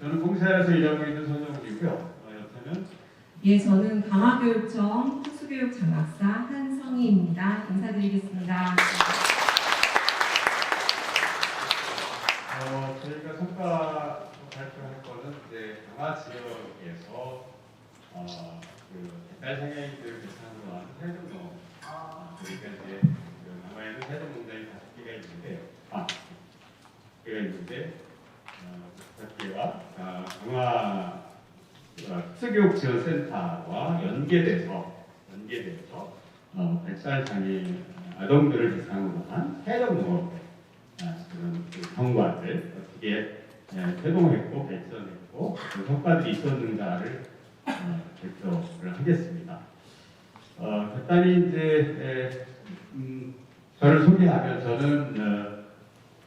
저는 공사에서 일하고 있는 손정훈이고요. 어, 옆에는 예, 저는 강화교육청 특수교육 장학사 한성희입니다. 인사드리겠습니다. 어, 저희가 성과 발표할 거는 이제 강화 지역에서 어, 그 배달 상해인들 대상으로 하는 세종농 아, 그러니까 이제 그 강화에는 세종농장이 다섯 개가 있는데요. 아, 개가 있는데 개가 아, 강화 어, 특수교육 지원 센터와 연계돼서 연계돼서 어, 배달 장애인 아동들을 대상으로 한 세종농업 아, 그런 그 경과를 어떻게 예,推동했고 발전했고 그 성과들이 있었는가를 어, 발표를 하겠습니다. 어, 간단히 이제 에, 음, 저를 소개하면 저는 어,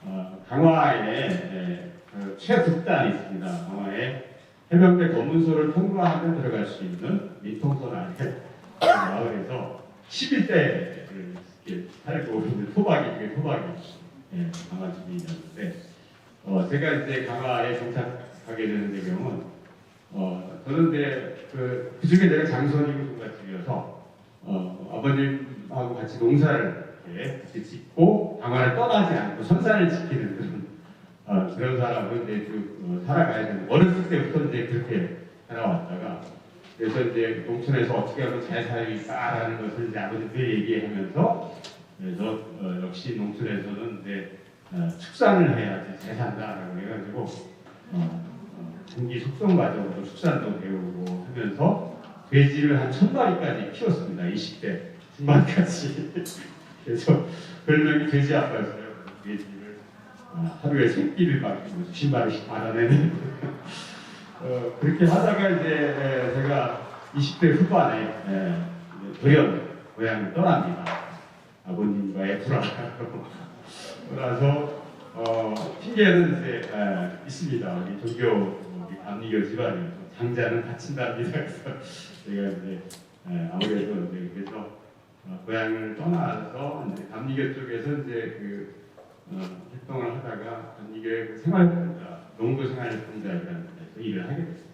어, 강화에 에, 그 최북단이 있습니다. 강화에 해병대 검문소를 통과하면 들어갈 수 있는 민통선 안에 그 마을에서 11대를 이렇게 살고 있는 토박이 중에 토박이 예, 강화 주민이었는데 어, 제가 이제 강화에 정착하게 되는 배경은 어, 저는 이제 그, 그 중에 내가 장선이고 종갓집이어서 어, 아버님하고 같이 농사를 이렇게 같이 짓고 강화를 떠나지 않고 선산을 지키는 그런 어, 그런 사람은 이제 쭉 어, 살아가야 되는 어렸을 때부터 이제 그렇게 살아왔다가 그래서 이제 농촌에서 어떻게 하면 잘 살기까라는 것을 이제 아버지들 얘기하면서 그래서 어, 역시 농촌에서는 이제 어, 축산을 해야지 잘 산다라고 해가지고 어, 어, 분기 숙성 과정으로 축산도 배우고 하면서 돼지를 한 천 마리까지 키웠습니다. 20대 중반까지. 그래서 별명이 돼지 아빠였어요. 하루에 새끼를 막 60마리씩 받아내는 어, 그렇게 하다가 이제 에, 제가 20대 후반에 에, 이제 돌연 고향을 떠납니다. 아버님과의 불화로 떠나서 어, 핑계는 이제 에, 있습니다. 우리 종교 우리 감리교 집안이어서 장자는 다친답니다. 그래서 제가 이제 에, 아무래도 이제 그래서 어, 고향을 떠나서 감리교 쪽에서 이제 그 어, 활동을 하다가 감리교의 그 생활분자, 농도 생활분자라는 데서 일을 하게 됐습니다.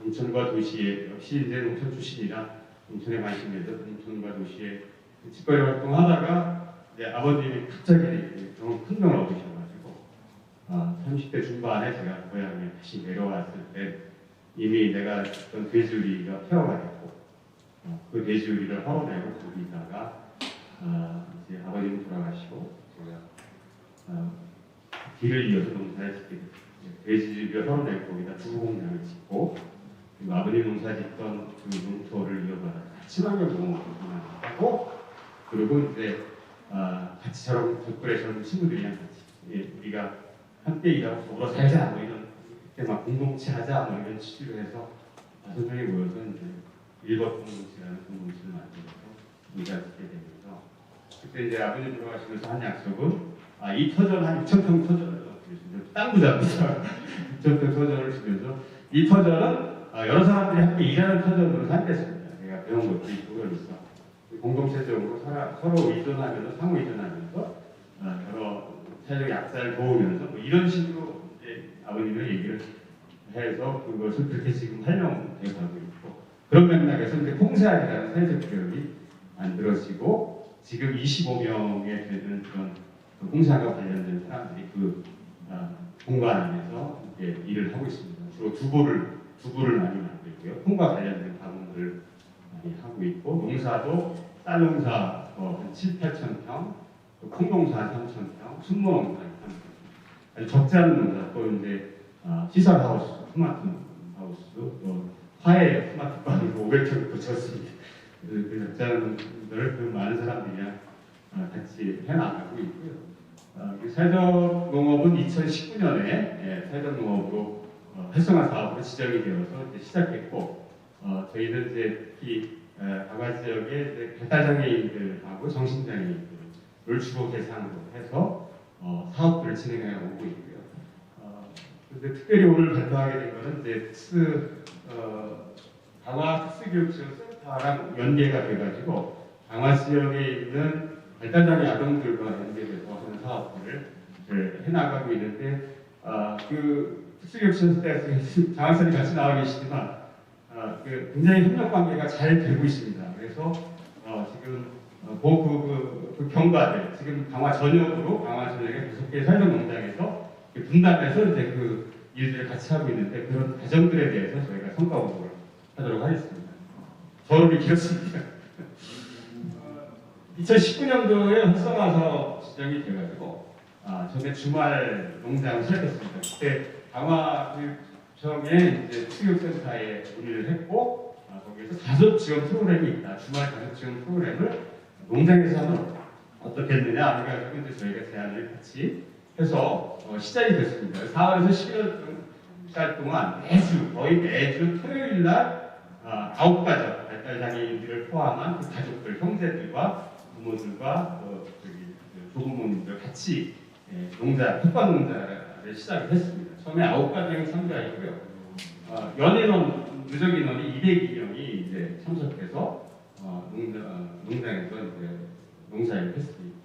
농촌과 도시에 역시 이제 농촌 출신이라 농촌에 관심이 있어서 농촌과 도시에 직거래 활동하다가 이제 아버님이 갑자기 병원 큰 병을 얻으셔가지고 아, 30대 중반에 제가 고향에 다시 내려왔을 때 이미 내가 있던 돼지우리가 폐허가 됐고 어, 그 돼지우리를 헐어내고 거기다가 아, 이제 아버님 돌아가시고 제가 어, 길을 이어서 농사를 짓게 됐어요. 돼지우리를 헐어내고 거기다 두부공장을 짓고 그리고 아버님 농사 짓던 그 농토를 이어받아 친환경 농업을 하고 그리고 이제 아, 같이 저런 덕분에 저런 친구들이랑 같이 예, 우리가 함께 일하고 더불어 살자 뭐 이런 막 공동체 하자 뭐 이런 취지로 해서 다섯 명이 모여서 이제 일법 공동체라는 공동체를 만들어서 우리가 짓게 되면서 그때 이제 아버님 돌아가시면서 한 약속은 아, 이 터전 한 6천 평 터전을 땅 부자입니다 6천 평 터전을 주면서 이 터전은 아, 여러 사람들이 함께 일하는 터전으로 삼겠습니다. 제가 배운 것도 있고 그러니까 공동체적으로 서로 의존하면서 상호 의존하면서 어, 여러 사회적 약자를 도우면서 뭐 이런 식으로 이제 아버님을 얘기를 해서 그것을 그렇게 지금 활용해 가고 있고 그런 맥락에서 이제 홍사학이라는 사회적 교육이 만들어지고 지금 25명에 되는 그런 그 홍사과 관련된 사람들이 그 어, 공간 안에서 이제 일을 하고 있습니다. 주로 두부를 두부를 많이 만들고요. 콩과 관련된 가공들을 많이 하고 있고 농사도 쌀 농사 어, 한 7, 8천 평, 또 콩농사 한 3천 평, 순무 농사 한 3천 평. 적지 않은 농사 또 이제 어, 시설 하우스, 토마토 하우스, 또 화해 토마토 빵을 500평 붙였습니다. 그래서 그 적지 않은 농사를 그 많은 사람들이랑 어, 같이 해나가고 있고요. 어, 그 사회적 농업은 2019년에 예, 사회적 농업으로 어, 활성화 사업으로 지정이 되어서 이제 시작했고 어, 저희는 이제 특히 어, 강화 지역에 이제 배달 장애인들하고 정신 장애인들을 주로 대상으로 해서 어, 사업들을 진행해 오고 있고요. 어, 근데 특별히 오늘 발표하게 된 것은 이제 특수 어, 강화 특수교육지원센터랑 연계가 돼가지고 강화 지역에 있는 발달 장애 아동들과 연계돼서 하는 사업들을 해나가고 있는데 아, 그 특수교육센터에서 장학생이 같이 나와 계시지만 어, 그 굉장히 협력 관계가 잘 되고 있습니다. 그래서 어, 지금 어, 그, 그, 그, 그 경과들 지금 강화 전역으로 강화 전역의 다섯 개 사회적 농장에서 이렇게 분담해서 이제 그 일들을 같이 하고 있는데 그런 과정들에 대해서 저희가 성과 보고를 하도록 하겠습니다. 저름이 길었습니다. 2019년도에 활성화 사업 지정이 돼가지고 아, 전에 주말 농장을 시작했습니다. 그때 강화 교육청에 이제 수교센터에 문의를 했고 아, 거기에서 가족 지원 프로그램이 있다. 주말 가족 지원 프로그램을 농장에서 하면 어떻겠느냐 그래가지고 이제 저희가 제안을 같이 해서 어, 시작이 됐습니다. 4월에서 11월 달 동안 매주 거의 매주 토요일 날 아, 아홉 가족 발달 장애인들을 포함한 그 가족들 형제들과 부모들과 조부모님들 같이 예, 농자 텃밭 농자를 시작을 했습니다. 처음에 아홉 가정이 참가했고요. 어, 연인원 누적 인원이 202명이 이제 참석해서 어, 농자, 어, 농장에서 이제 농사를 했습니다.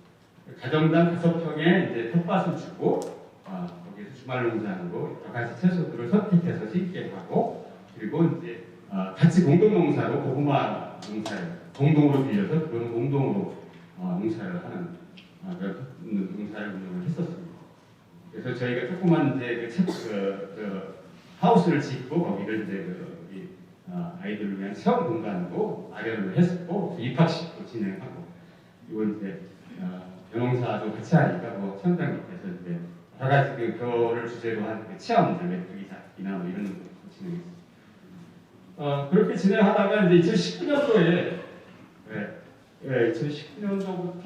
가정당 다섯 평에 이제 텃밭을 주고 어, 거기서 주말 농장으로 여러 가지 채소들을 선택해서 심게 하고 그리고 이제 어, 같이 공동 농사로 고구마 농사를 공동으로 빌려서 그거는 공동으로 어, 농사를 하는 어, 그 농사를 운영을 했었습니다. 그래서 저희가 조그만 이제 그, 책, 그, 그 하우스를 짓고 거기를 이제 그, 이, 어, 아이들을 위한 체험 공간으로 마련을 했었고 입학식도 진행하고 이건 이제 어, 변호사도 같이 하니까 뭐 청장님께서 이제 여러 가지 그 겨울을 주제로 한 그 체험들 메뚜기 잡기나 뭐 이런 거 진행했습니다. 어, 그렇게 진행하다가 이제 2019년도에 네, 네, 2019년도부터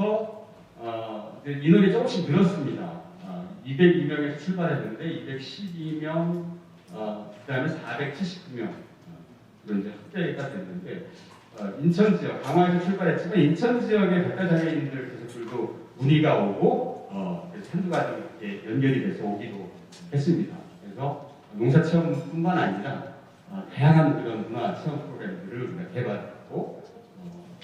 어, 인원이 조금씩 늘었습니다. 어, 202명에서 출발했는데 212명, 어, 그다음에 479명 어, 그런 이제 확대가 됐는데 어, 인천 지역, 강화에서 출발했지만 인천 지역의 백화장애인들 가족들도 문의가 오고 어, 한두 가지 이렇게 연결이 돼서 오기도 했습니다. 그래서 농사 체험뿐만 아니라 어, 다양한 그런 문화 체험 프로그램들을 우리가 개발했고 어,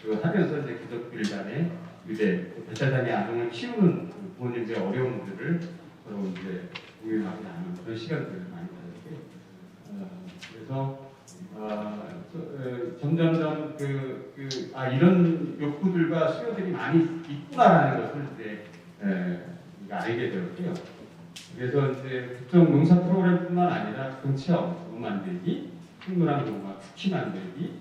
그 하면서 이제 가족들 간에 이제 배달장애 아동을 키우는 그 부모님들의 어려움들을 서로 이제 공유하고 나누는 그런 시간들을 많이 가졌고요. 어, 그래서 어, 저, 어, 점점점 그, 그, 아, 이런 욕구들과 수요들이 많이 있구나라는 것을 이제 에, 알게 되었고요. 그래서 이제 특정 농사 프로그램뿐만 아니라 동체험, 도 만들기, 식물학 농가, 쿠키 만들기,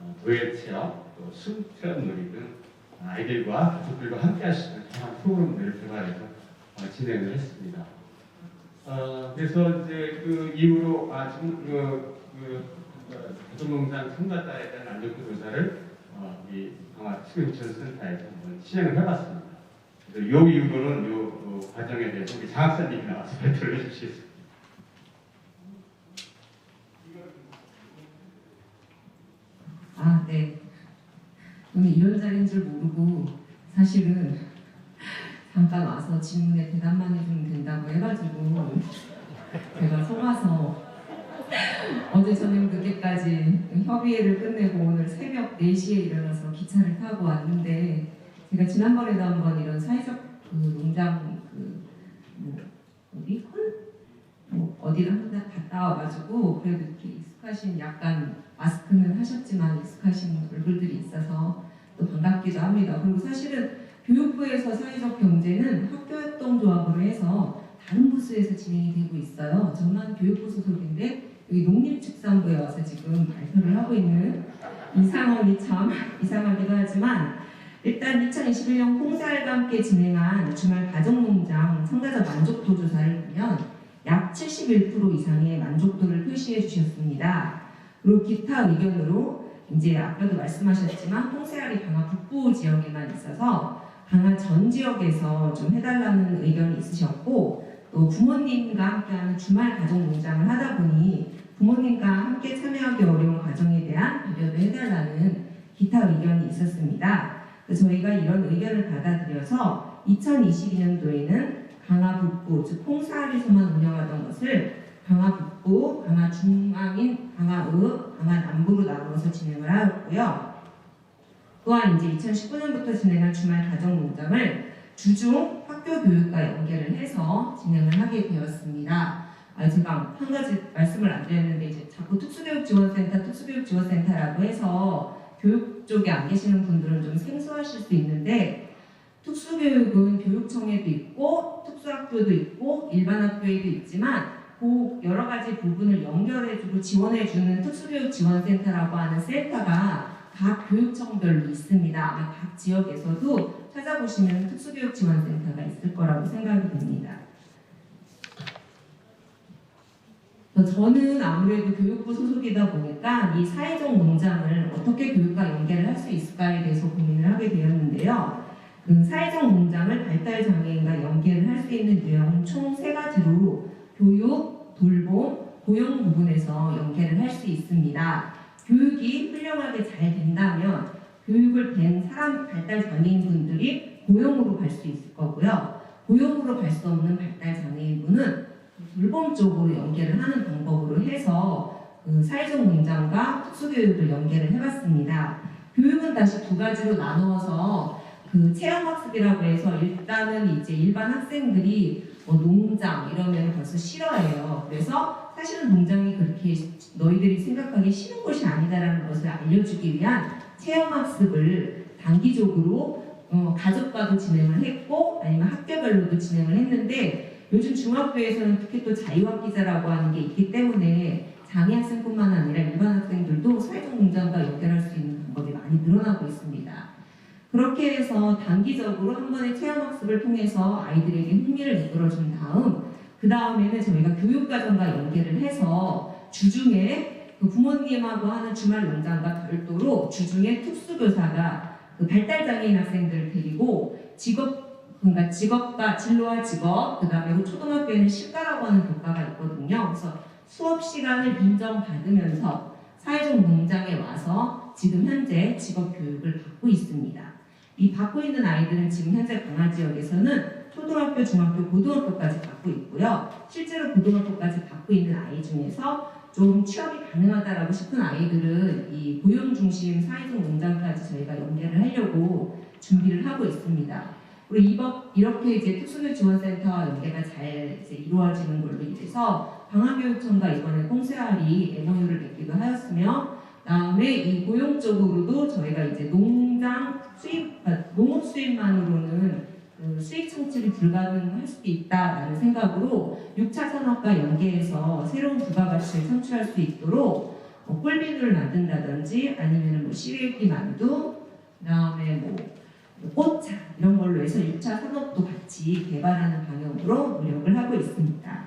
어, 도예 체험, 또숲 체험 놀이 등 아이들과 가족들과 함께 할 수 있는 다양한 프로그램들을 개발해서 어, 진행을 했습니다. 어, 그래서 이제 그 이후로 아 지금 그, 그 어, 가족농장 참가자에 대한 안전구 조사를 어, 이 강화 수교육전센터에서 한번 시행을 해봤습니다. 그래서 요 이후로는 요, 요 과정에 대해서 우리 장학사님이 나와서 발표를 해주시겠습니다. 아, 네. 저는 이런 자리인 줄 모르고 사실은 잠깐 와서 질문에 대답만 해주면 된다고 해가지고 제가 속아서 어제 저녁 늦게까지 협의회를 끝내고 오늘 새벽 4시에 일어나서 기차를 타고 왔는데 제가 지난번에도 한번 이런 사회적 그 농장 그 뭐 어디 콘? 뭐 어디를 한번 갔다 와가지고 그래도 이렇게 익숙하신 약간 마스크는 하셨지만 익숙하신 얼굴들이 있어서 또 반갑기도 합니다. 그리고 사실은 교육부에서 사회적 경제는 학교협동 조합으로 해서 다른 부서에서 진행이 되고 있어요. 저는 교육부 소속인데 여기 농림축산부에 와서 지금 발표를 하고 있는 이 상황이 참 이상하기도 하지만 일단 2021년 콩쌀과 함께 진행한 주말 가정농장 참가자 만족도 조사를 보면 약 71% 이상의 만족도를 표시해 주셨습니다. 그리고 기타 의견으로 이제 아까도 말씀하셨지만 홍세알이 강화 북부 지역에만 있어서 강화 전 지역에서 좀 해달라는 의견이 있으셨고 또 부모님과 함께하는 주말 가족 농장을 하다 보니 부모님과 함께 참여하기 어려운 가정에 대한 배려도 해달라는 기타 의견이 있었습니다. 저희가 이런 의견을 받아들여서 2022년도에는 강화 북부 즉 홍사리에서만 운영하던 것을 강화 북부, 강화 중앙인, 강화 의, 강화 남부로 나누어서 진행을 하였고요. 또한 이제 2019년부터 진행한 주말 가정 농장을 주중 학교 교육과 연계를 해서 진행을 하게 되었습니다. 아, 제가 한 가지 말씀을 안 드렸는데 이제 자꾸 특수교육지원센터, 특수교육지원센터라고 해서 교육 쪽에 안 계시는 분들은 좀 생소하실 수 있는데 특수교육은 교육청에도 있고 특수학교도 있고 일반 학교에도 있지만 그 여러 가지 부분을 연결해주고 지원해주는 특수교육 지원센터라고 하는 센터가 각 교육청별로 있습니다. 아마 각 지역에서도 찾아보시면 특수교육 지원센터가 있을 거라고 생각이 됩니다. 저는 아무래도 교육부 소속이다 보니까 이 사회적 농장을 어떻게 교육과 연계를 할 수 있을까에 대해서 고민을 하게 되었는데요. 그 사회적 농장을 발달 장애인과 연계를 할 수 있는 유형은 총 세 가지로 교육, 돌봄, 고용 부분에서 연계를 할 수 있습니다. 교육이 훌륭하게 잘 된다면 교육을 된 사람 발달 장애인분들이 고용으로 갈 수 있을 거고요. 고용으로 갈 수 없는 발달 장애인분은 돌봄 쪽으로 연계를 하는 방법으로 해서 그 사회적 농장과 특수교육을 연계를 해봤습니다. 교육은 다시 두 가지로 나누어서 그 체험학습이라고 해서 일단은 이제 일반 학생들이 뭐 농장 이러면 벌써 싫어해요. 그래서 사실은 농장이 그렇게 너희들이 생각하기 싫은 곳이 아니다라는 것을 알려주기 위한 체험학습을 단기적으로 어, 가족과도 진행을 했고 아니면 학교별로도 진행을 했는데 요즘 중학교에서는 특히 또 자유학기자라고 하는 게 있기 때문에 장애 학생뿐만 아니라 일반 학생들도 사회적 농장과 연결할 수 있는 방법이 많이 늘어나고 있습니다. 그렇게 해서 단기적으로 한 번의 체험학습을 통해서 아이들에게 흥미를 이끌어준 다음 그 다음에는 저희가 교육과정과 연계를 해서 주중에 그 부모님하고 하는 주말 농장과 별도로 주중에 특수교사가 그 발달장애인 학생들을 데리고 직업 그러니까 직업과 진로와 직업 그 다음에 초등학교에는 실가라고 하는 교과가 있거든요. 그래서 수업 시간을 인정받으면서 사회적 농장에 와서 지금 현재 직업 교육을 받고 있습니다. 이 받고 있는 아이들은 지금 현재 강화 지역에서는 초등학교, 중학교, 고등학교까지 받고 있고요. 실제로 고등학교까지 받고 있는 아이 중에서 좀 취업이 가능하다라고 싶은 아이들은 이 고용 중심 사회적 농장까지 저희가 연계를 하려고 준비를 하고 있습니다. 그리고 이번 이렇게 이제 특수교육 지원센터와 연계가 잘 이루어지는 걸로 인해서 방학교육청과 이번에 꽁세알이 MOU를 맺기도 하였으며 다음에 이 고용 쪽으로도 저희가 이제 농장 수입, 그러니까 농업 수입만으로는 그 수익 창출이 불가능할 수도 있다라는 생각으로 6차 산업과 연계해서 새로운 부가가치를 창출할 수 있도록 뭐 꿀비누를 만든다든지 아니면 뭐 시래기 만두, 그다음에 뭐 꽃차 이런 걸로 해서 6차 산업도 같이 개발하는 방향으로 노력을 하고 있습니다.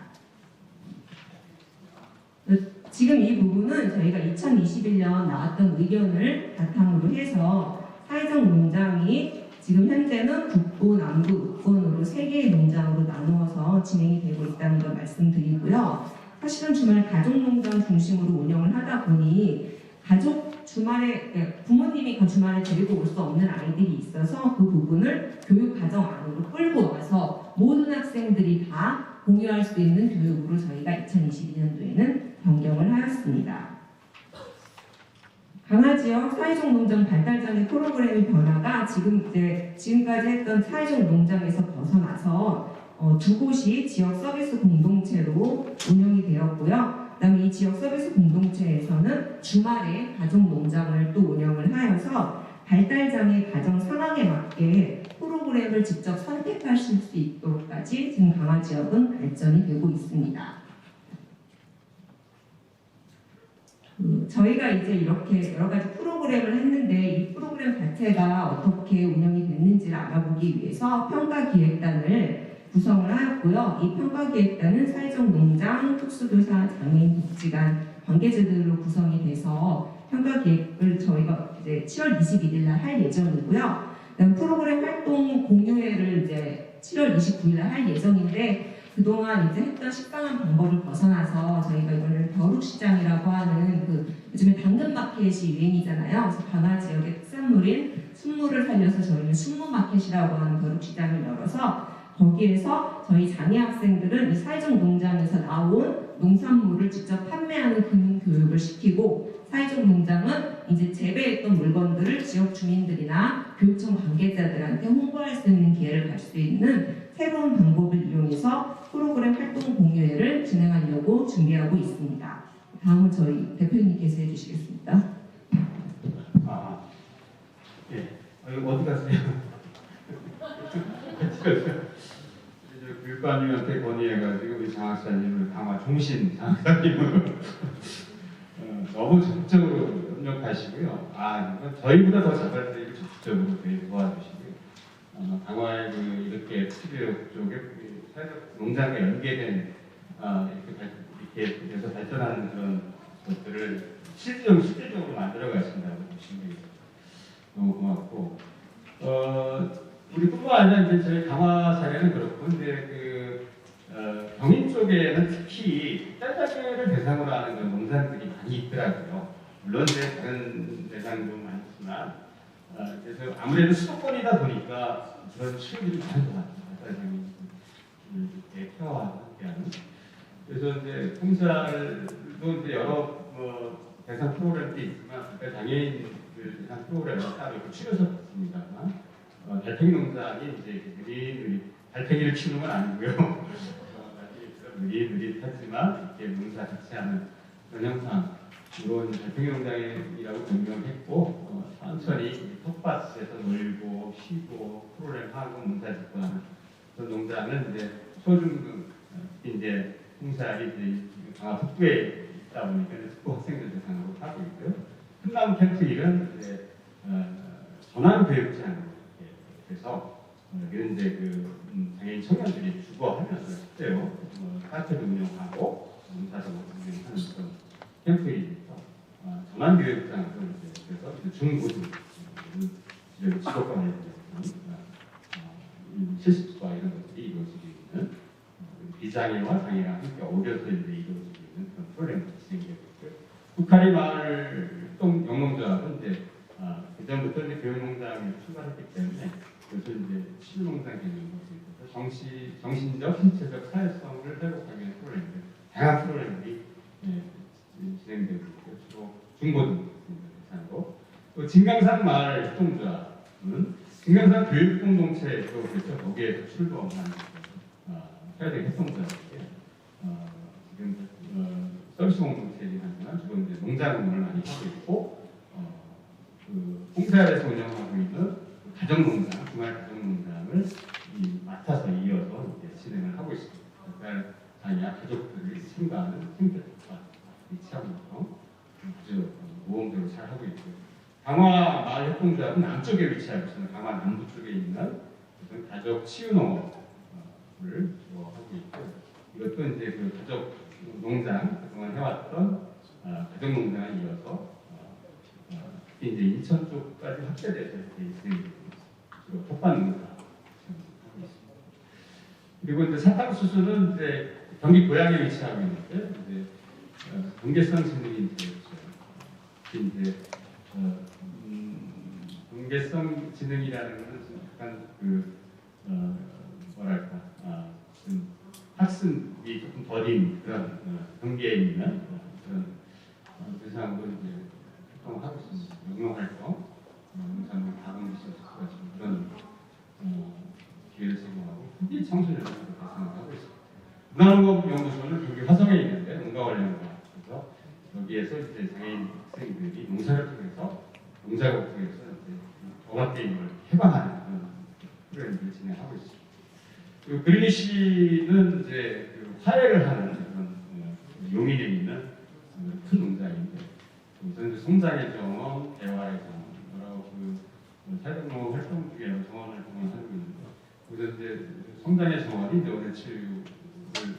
지금 이 부분은 저희가 2021년 나왔던 의견을 바탕으로 해서 사회적 농장이 지금 현재는 북부, 남부, 북권으로 세 개의 농장으로 나누어서 진행이 되고 있다는 걸 말씀드리고요. 사실은 주말 가족 농장 중심으로 운영을 하다 보니 가족 주말에 예, 부모님이 그 주말에 데리고 올 수 없는 아이들이 있어서 그 부분을 교육 과정 안으로 끌고 와서 모든 학생들이 다 공유할 수 있는 교육으로 저희가 2022년도에는 변경을 하였습니다. 강화 지역 사회적 농장 발달장애 프로그램의 변화가 지금 이제 지금까지 했던 사회적 농장에서 벗어나서 어, 두 곳이 지역 서비스 공동체로 운영이 되었고요. 그다음에 이 지역 서비스 공동체에서는 주말에 가족 농장을 또 운영을 하여서 발달장애 가정 상황에 맞게 프로그램을 직접 선택하실 수 있도록까지 지금 강화 지역은 발전이 되고 있습니다. 그 저희가 이제 이렇게 여러 가지 프로그램을 했는데 이 프로그램 자체가 어떻게 운영이 됐는지를 알아보기 위해서 평가기획단을 구성을 하였고요. 이 평가기획단은 사회적 농장, 특수교사, 장애인 복지관 관계자들로 구성이 돼서 평가기획을 저희가 이제 7월 21일 날 할 예정이고요. 프로그램 활동 공유회를 이제 7월 29일 날 할 예정인데 그동안 이제 했던 식당한 방법을 벗어나서 저희가 이거를 벼룩시장이라고 하는 그 요즘에 당근마켓이 유행이잖아요. 그래서 방화 지역의 특산물인 순무를 살려서 저희는 순무마켓이라고 하는 벼룩시장을 열어서 거기에서 저희 장애 학생들은 이 사회적 농장에서 나온 농산물을 직접 판매하는 금융 교육을 시키고 사회적 농장은 이제 재배했던 물건들을 지역 주민들이나 교육청 관계자들한테 홍보할 수 있는 기회를 갈 수 있는 새로운 방법을 이용해서 프로그램 활동 공유회를 진행하려고 준비하고 있습니다. 다음은 저희 대표님께서 해주시겠습니다. 아, 예. 갔어요? 어디 갔어요? 이제 교육관님한테 건의해가지고 우리 장학사님을 강화 종신 장학사님을 어, 너무 적극적으로 협력하시고요. 아, 저희보다 더 자발적이고 적극적으로 되게 도와주시고요. 어, 강화의 그 이렇게 스튜디오 쪽에 그 사회적 농장과 연계된 아, 이렇게, 발, 이렇게 돼서 발전하는 그런 것들을 실질적으로 실질적으로 만들어 가신다고 보시면. 너무 고맙고 어, 우리뿐만 아니라 이제 저희 강화 사례는 그렇고 근데 그 쪽에는 특히 딸기를 대상으로 하는 그런 농산들이 많이 있더라고요. 물론 이제 다른 대상도 많지만 어, 그래서 아무래도 수도권이다 보니까 그런 수요들이 많은 것 같아요. 딸기 이렇게 케어와 함께하는 그래서 이제 공사도 이제 여러 뭐 대상 프로그램도 있지만 그러니까 장애인들 대상 프로그램을 따로 이렇게 추려서 봤습니다만 어, 달팽이 농장이 이제 느릿느릿 달팽이를 키우는 건 아니고요. 어, 느릿느릿 하지만 이렇게 농사 같이 하는 그런 형상 달팽이 농장이라고 변경했고 어, 천천히 텃밭에서 놀고 쉬고 프로그램 하고 농사 짓고 하는 그런 농장은 이제 초중등 어, 이제 홍사이 이제 강화 북부에 있다 보니까 북부 학생들 대상으로 하고 있고요. 큰나무 캠프 일은 이제 어, 전환 교육장 그래서 어, 여기 이제 그 음, 장애인 청년들이 주거하면서 실제로 어, 카페도 운영하고 농사도 운영하는 그런 캠프이니까 어, 전환 교육장으로 이제 그래서 이제 중고등 음, 직업관에 대한 어, 실습과 이런 것들이 이루어지고 있는 어, 비장애와 장애가 함께 어우러져 이제 이루어지고 있는 그런 프로그램이 진행되고 있고요. 북한의 마을 동 영농조합은 이제 아, 그전부터 이제 교육농장을 출발했기 때문에 그래서 이제 실농장 개념으로 정시, 정신적, 신체적 사회성을 회복하기 위한 프로그램들, 다양한 프로그램들이 예, 진행되고 있고 주로 중고등 대상으로 또 진강산 마을 협동조합은 진강산 교육 공동체로 그렇죠 거기에서 출범한 어, 사회적 협동조합이에요. 어, 지금 어, 서비스 공동체이긴 하지만 주로 이제 운영을 많이 하고 있고 어, 그 홍사에서 운영하고 있는 그 가정농장, 주말 가정농장을 이 맡아서 이어서 이제 진행을 하고 있습니다. 그러니까 자기야 가족들이 참가하는 팀들과 위치하면서 아주 모험적으로 잘 하고 있고 강화 마을 협동조합은 남쪽에 위치하고 있습니다. 강화 남부 쪽에 있는 가족 치유농업을 주로 하고 있고 이것도 이제 그 가족 농장 그동안 해왔던 어, 가족 농장에 이어서 어, 어, 이제 인천 쪽까지 확대돼서 이렇게 진행되고 있습니다. 있습니다. 그리고 이제 사탕수수는 이제 경기 고양에 위치하고 있는데 이제 어, 경계성 지능이 이제 특히 이제 어, 음, 경계성 지능이라는 것은 좀 약간 그 어, 뭐랄까 아, 좀 학습이 조금 더딘 그런 어, 경계에 있는 어, 그런 어, 대상으로 이제 활동을 하고 있습니다. 영영 활동, 어, 그런 어, 기회를 제공하고 특히 청소년들을 대상으로 하고 있습니다. 문화농업연구소는 경기 화성에 있는데 농가 관련과 그래서 여기에서 이제 장애인 학생들이 농사를 통해서 농작을 통해서 이제 종합 게임을 해방하는 그런 프로그램들을 진행하고 있습니다. 그리고 씨는 이제 그 화해를 하는 그런 어, 용인에 있는 어, 큰 농장인데 우선 성장의 정원, 대화의 정원 여러 그 사회동농 활동 중에 정원 활동을 하고 우선 이제 성장의 정원이 이제 오늘 치유를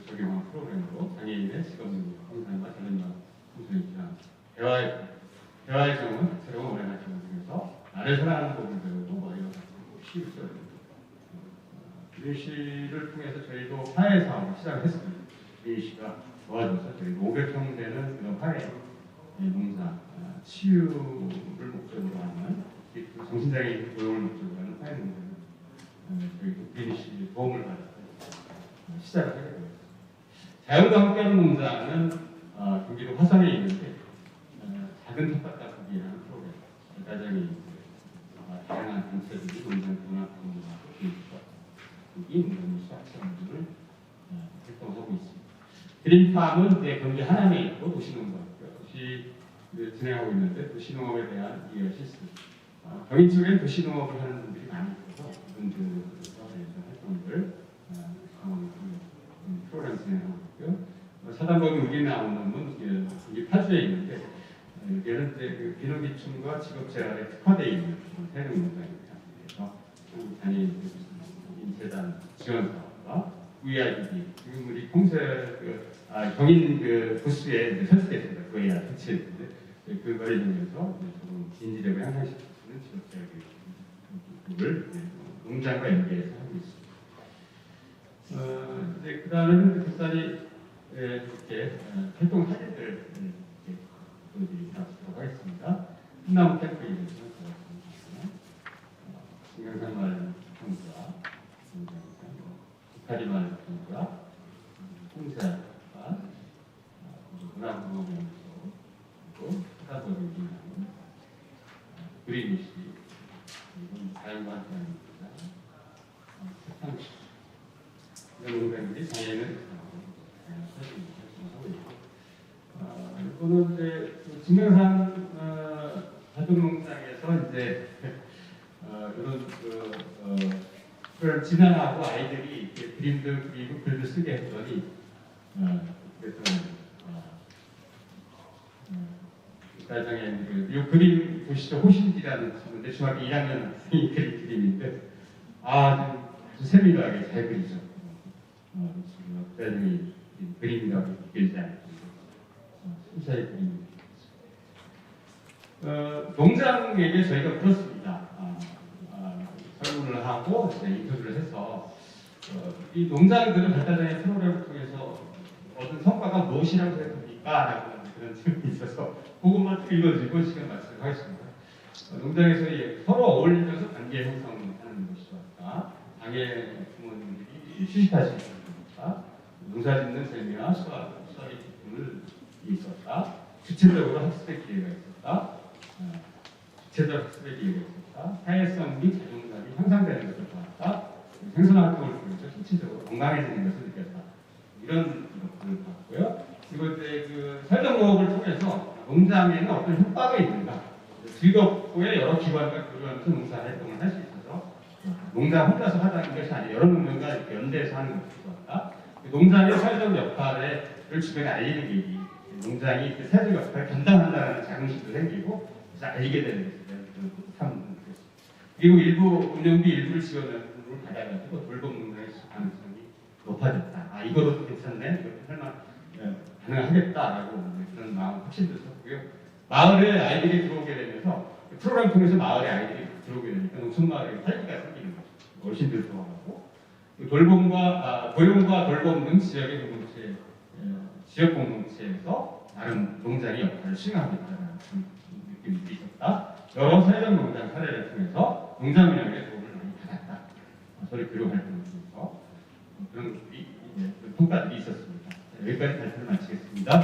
적용한 프로그램으로 장애인의 직업능력 향상과 자존감 필요한 대화의 대화의 정원 새로운 오랜 활동을 통해서 나를 사랑하는 법을 배우고 쉬우셔야 됩니다. 유인 씨를 통해서 저희도 화해 사업을 시작을 했습니다. 유인 씨가 도와줘서 저희 500평 되는 그런 화해 농사 아, 치유를 목적으로 하는 이 정신장애인 고용을 목적으로 어, 저희 유인 씨 도움을 받아서 어, 시작을 하게 되었습니다. 자연과 함께하는 농장은 어, 경기도 화성에 있는데 어, 작은 소비하는 프로그램. 이제 어, 다양한 단체들이 농장 분합공부하고 교육과 이 농민 수학시험들을 어, 활동하고 있습니다. 그린팜은 이제 경기 하남에 있고 도시농업이고요. 도시 그 진행하고 있는데 도시농업에 대한 이 실습. 어, 경인 쪽엔 도시농업을 하는 분들이 많이 있어서 그 분들과 활동을 프로그램 진행하고 있고요. 어, 사단법인 우리 나온 놈은 이게 파주에 있는데 어, 여기는 이제 그 비노기충과 직업재활에 특화되어 있는 해당 농장입니다. 그래서 단위 인재단 지원 사업과 VIPD 지금 우리 공세 그, 아, 경인 그 부스에 설치됐습니다. 다 설치했는데 그거를 이용해서 인지력을 향상시키는 직업재활 교육을 이제 농장과 연계해서 하고 있습니다. 어, 이제 그 다음에는 국산이 예, 이렇게 어, 활동 사진들 이렇게 보여드리도록 하겠습니다. 한나무 캠프에 대해서 들어갔습니다. 신경산마을 청구와 북한이마을 청구와 홍사과 문화공원연구소 그리고 사사소를 기능하는 그리미시 그리고 자연과 함께합니다. 세상시 이런 있고 어, 이거는 이제 그 증명산 어, 자동농장에서 이제 어, 이런 그 어, 진행하고 아이들이 이렇게 그림도 그리고 글도 쓰게 했더니 어, 그래서 어, 그, 이 그림 보시죠 호신지라는 친구인데 중학교 1학년 학생이 그린 그림인데 아, 주 세밀하게 잘 그리죠. 어, 지금 가정이 그림이라고 느껴지지 않고 어, 순수하게 그림. 어, 농장에게 저희가 물었습니다. 아, 아, 설문을 하고 인터뷰를 해서 어, 이 농장들은 발달장애 프로그램을 통해서 얻은 성과가 무엇이라고 생각합니까? 라고 그런 질문이 있어서 그것만 읽어주고 시간 마치도록 하겠습니다. 어, 농장에서 이 서로 어울리면서 관계 형성하는 것이 좋았다. 장애 부모님들이 휴식하시는. 농사 짓는 재미와 수학, 수학의 기쁨을 있었다. 구체적으로 학습의 기회가 있었다. 어, 구체적 학습의 기회가 있었다. 사회성 및 자존감이 향상되는 것을 보았다. 생선 활동을 통해서 실질적으로 건강해지는 것을 느꼈다. 이런 것들을 봤고요. 그리고 이제 그 설정목을 통해서 농장에는 어떤 효과가 있는가. 즐겁고의 여러 기관과 교류하면서 농사 활동을 할 수 있어서 농장 혼자서 하자는 것이 아니라 여러 농장과 연대해서 하는 좋았다. 농장의 사회적 역할을 주변에 알리는 게이 농장이 그 사회적 역할을 감당한다는 자긍심도 생기고 알리게 되는 그런 뿌듯함 그리고 일부 운영비 일부를 지원을 받아가지고 돌봄 농장의 가능성이 높아졌다. 아 이거로도 괜찮네. 이것도 설마 어, 가능하겠다라고 그런 마음 확신도 섰고요. 마을에 아이들이 들어오게 되면서 프로그램 통해서 마을에 아이들이 들어오게 되니까 농촌 마을에 활기가 생기는 거죠. 어르신들 들어가고 돌봄과 아, 고용과 돌봄 등 지역의 공동체 어, 지역 공동체에서 나름 농장의 역할을 수행하고 있다는 느낌이 있었다. 여러 사회적 농장 사례를 통해서 농장 운영에 도움을 많이 받았다. 어, 소리 교류 활동을 통해서 어, 그런 것들이 이제 평가들이 있었습니다. 자, 여기까지 발표를 마치겠습니다.